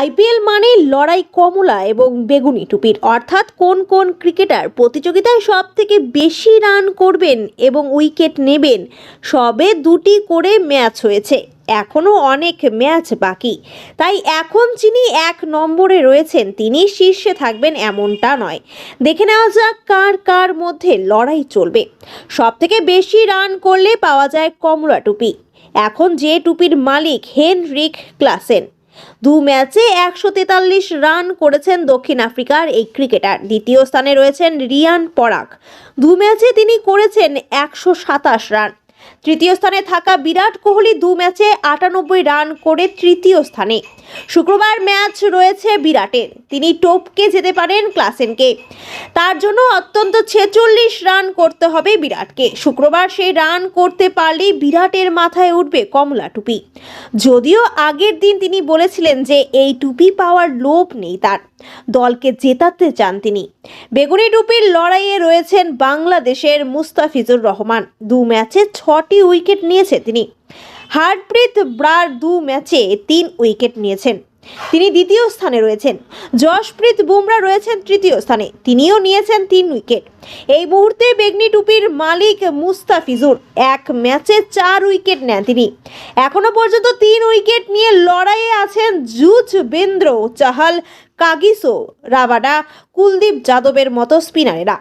IPL মানে লড়াই কমলা এবং বেগুনি টুপির। অর্থাৎ কোন কোন ক্রিকেটার প্রতিযোগিতায় সব থেকে বেশি রান করবেন এবং উইকেট নেবেন, সবে দুটি করে ম্যাচ হয়েছে। এখনও অনেক ম্যাচ বাকি। তাই এখন যিনি এক নম্বরে রয়েছেন, তিনি শীর্ষে থাকবেন এমনটা নয়। দেখে নেওয়া যাক কার কার মধ্যে লড়াই চলবে। সব থেকে বেশি রান করলে পাওয়া যায় কমলা টুপি। এখন যে টুপির মালিক হেনরিক ক্লাসেন। দু ম্যাচে একশো তেতাল্লিশ রান করেছেন দক্ষিণ আফ্রিকার এই ক্রিকেটার। দ্বিতীয় স্থানে রয়েছেন রিয়ান পরাগ। দু ম্যাচে তিনি করেছেন একশো সাতাশ রান। তৃতীয় স্থানে থাকা বিরাট কোহলি দু ম্যাচে আটানব্বই রান করে তৃতীয় স্থানে। শুক্রবার ম্যাচ রয়েছে বিরাটের তিনি টপকে যেতে পারেন ক্লাসেনকে। তার জন্য অত্যন্ত ছেচল্লিশ রান করতে হবে বিরাটকে। শুক্রবার সেই রান করতে পারলেই বিরাটের মাথায় উঠবে কমলা টুপি। যদিও আগের দিন তিনি বলেছিলেন যে, এই টুপি পাওয়ার লোভ নেই তার। দলকে জেতাতে চান তিনি। বেগুনি টুপির লড়াইয়ে রয়েছেন বাংলাদেশের মুস্তাফিজুর রহমান। দু ম্যাচে ছটি উইকেট নিয়েছে তিনি। হারপ্রীত ব্রার দু ম্যাচে তিন উইকেট নিয়েছেন। তিনি দ্বিতীয় স্থানে রয়েছেন। যশপ্রীত বুমরা রয়েছেন তৃতীয় স্থানে। তিনিও নিয়েছেন তিন উইকেট। এই মুহূর্তে বেগনি টুপির মালিক মুস্তাফিজুর এক ম্যাচে চার উইকেট নেন তিনি। এখনও পর্যন্ত তিন উইকেট নিয়ে লড়াইয়ে আছেন জুজবেন্দ্র চাহাল, কাগিসো রাবাডা, কুলদীপ যাদবের মতো স্পিনারেরা।